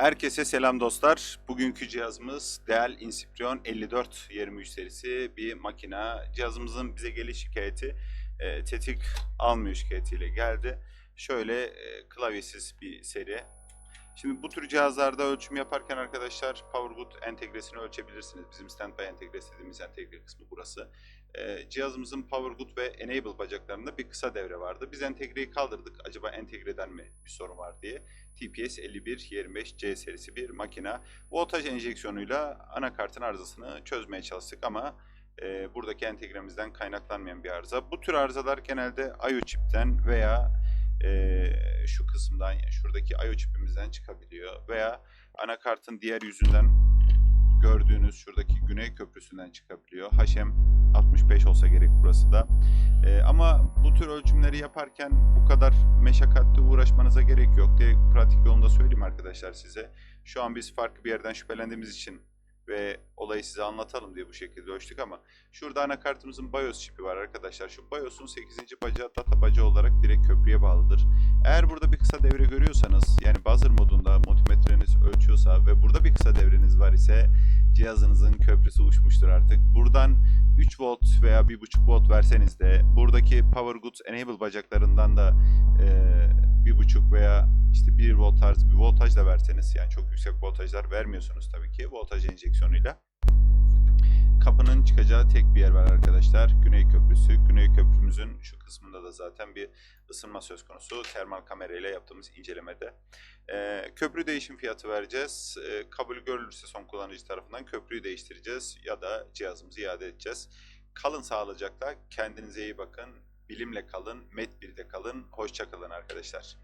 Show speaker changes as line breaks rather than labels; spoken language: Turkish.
Herkese selam dostlar. Bugünkü cihazımız Dell Inspiron 5423 serisi bir makina. Cihazımızın bize geliş şikayeti e, tetik almıyor şikayetiyle geldi. Şöyle e, klavyesiz bir seri. Şimdi bu tür cihazlarda ölçüm yaparken arkadaşlar PowerGood entegresini ölçebilirsiniz. Bizim standby entegresi dediğimiz entegre kısmı burası. E, cihazımızın PowerGood ve Enable bacaklarında bir kısa devre vardı. Biz entegreyi kaldırdık. Acaba entegreden mi bir sorun var diye. TPS 5125C serisi bir makina. Voltaj enjeksiyonuyla anakartın arızasını çözmeye çalıştık ama e, buradaki entegremizden kaynaklanmayan bir arıza. Bu tür arızalar genelde I.O. çipten veya e, şu kısımdan yani şuradaki I.O. çipimizden çıkabiliyor veya anakartın diğer yüzünden gördüğünüz şuradaki güney köprüsünden çıkabiliyor. HM 65 olsa gerek burası da. Ee, ama bu tür ölçümleri yaparken bu kadar meşakkatli uğraşmanıza gerek yok. Direkt pratik yolunda söyleyeyim arkadaşlar size. Şu an biz farklı bir yerden şüphelendiğimiz için ve olayı size anlatalım diye bu şekilde ölçtük ama şurada anakartımızın BIOS çipi var arkadaşlar. Şu BIOS'un 8. bacağı data bacağı olarak direkt köprüye bağlıdır. Eğer burada bir kısa devre görüyorsanız yani buzzer modunda multimetreniz ölçüyorsa ve burada bir kısa devreniz var ise cihazınızın köprüsü uçmuştur artık. Buradan 3 volt veya 1.5 volt verseniz de buradaki PowerGood Enable bacaklarından da e, 1.5 veya işte 1 volt tarzı bir voltaj da verseniz yani çok yüksek voltajlar vermiyorsunuz tabii ki voltaj enjeksiyonuyla. Kapının çıkacağı tek bir yer var arkadaşlar. Güney Köprüsü. Güney Köprümüzün şu kısmında da zaten bir ısınma söz konusu. Termal kamerayla yaptığımız incelemede. Ee, köprü değişim fiyatı vereceğiz. Ee, kabul görülürse son kullanıcı tarafından köprüyü değiştireceğiz ya da cihazımızı iade edeceğiz. Kalın sağlıcakla. Kendinize iyi bakın. Bilimle kalın. Met 1'de kalın. Hoşça kalın arkadaşlar.